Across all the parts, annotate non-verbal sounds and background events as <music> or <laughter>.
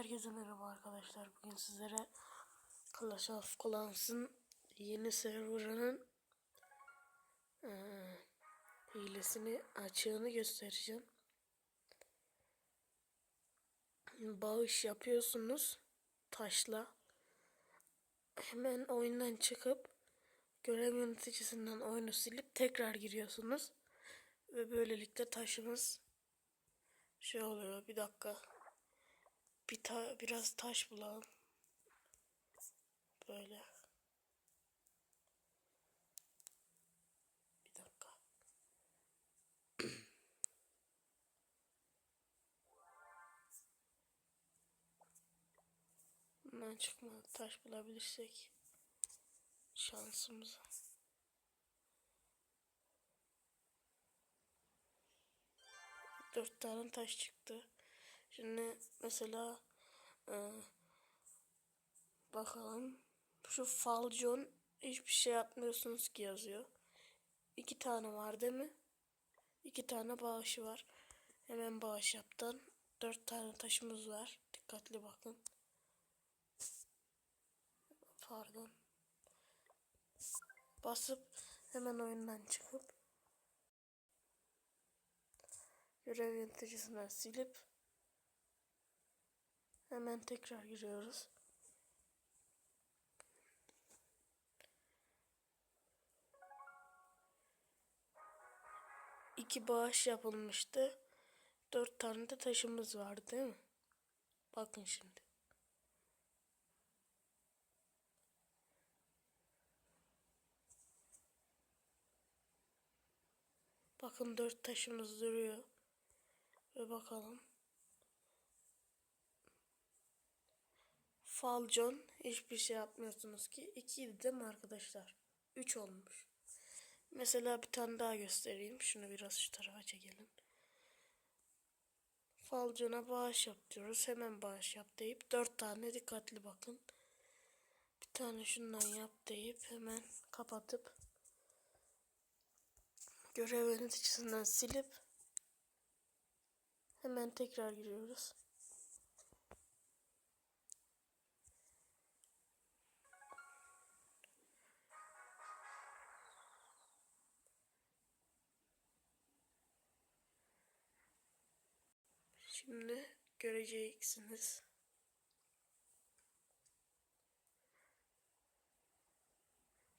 Herkese merhaba arkadaşlar. Bugün sizlere Clash of Clans'ın yeni serverının eee, hilesini açığını göstereceğim. Bağış yapıyorsunuz taşla. Hemen oyundan çıkıp görev yöneticisinden oyunu silip tekrar giriyorsunuz. Ve böylelikle taşımız şey oluyor. Bir dakika. Bir ta biraz taş bulalım. Böyle. Bir dakika. <clears throat> Bundan çıkmadı. Taş bulabilirsek şansımıza. Dört tane taş çıktı. Şimdi mesela e, bakalım şu falcon hiçbir şey yapmıyorsunuz ki yazıyor. İki tane var değil mi? İki tane bağışı var. Hemen bağış yaptın. Dört tane taşımız var. Dikkatli bakın. Pardon. Basıp hemen oyundan çıkıp görev yöneticisinden silip hemen tekrar giriyoruz. İki bağış yapılmıştı. Dört tane de taşımız vardı değil mi? Bakın şimdi. Bakın dört taşımız duruyor. Ve bakalım. Falcon hiçbir şey yapmıyorsunuz ki. İkiydi değil mi arkadaşlar? Üç olmuş. Mesela bir tane daha göstereyim. Şunu biraz şu tarafa çekelim. Falcon'a bağış yap diyoruz. Hemen bağış yap deyip dört tane dikkatli bakın. Bir tane şundan yap deyip hemen kapatıp görev yöneticisinden silip hemen tekrar giriyoruz. Şimdi göreceksiniz.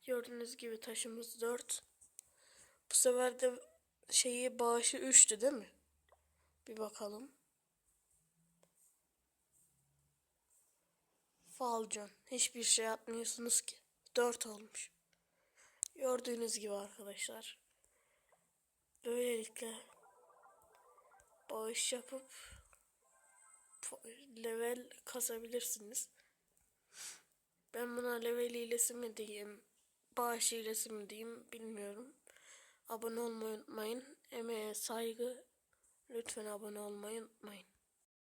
Gördüğünüz gibi taşımız 4. Bu sefer de şeyi bağışı 3'tü değil mi? Bir bakalım. Falcon. Hiçbir şey yapmıyorsunuz ki. 4 olmuş. Gördüğünüz gibi arkadaşlar. Böylelikle bağış yapıp level kasabilirsiniz. Ben buna level hilesi mi diyeyim, bağış hilesi mi diyeyim bilmiyorum. Abone olmayı unutmayın. Emeğe saygı. Lütfen abone olmayı unutmayın.